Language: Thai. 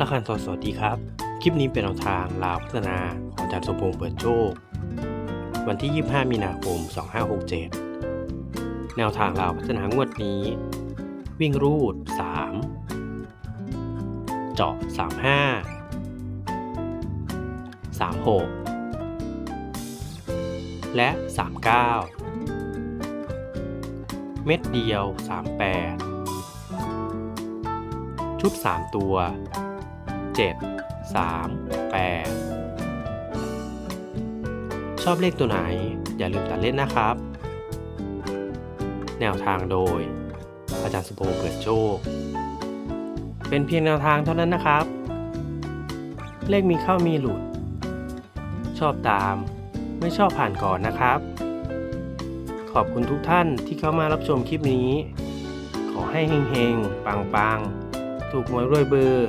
ละคันทอสวัสดีครับ คลิปนี้เป็นแนวทางลาวพัฒนาของอาจารย์สมพงษ์เปิดโชค วันที่ 25 มีนาคม 2567 แนวทางลาวพัฒนางวดนี้ วิ่งรูด 3 เจาะ 35 36 และ 39 เม็ดเดียว 38 ชุด 3 ตัว 7 3 8 ชอบเลขตัวไหน อย่าลืมตัดเล่นนะครับ แนวทางโดย อาจารย์สมพงษ์เปิดโชค เป็นเพียงแนวทางเท่านั้นนะครับ เลขมีเข้ามีหลุด ชอบตาม ไม่ชอบผ่านก่อนนะครับ ขอบคุณทุกท่านที่เข้ามารับชมคลิปนี้ ขอให้เฮงๆ ปังๆ ถูกหวยรวยเบอร์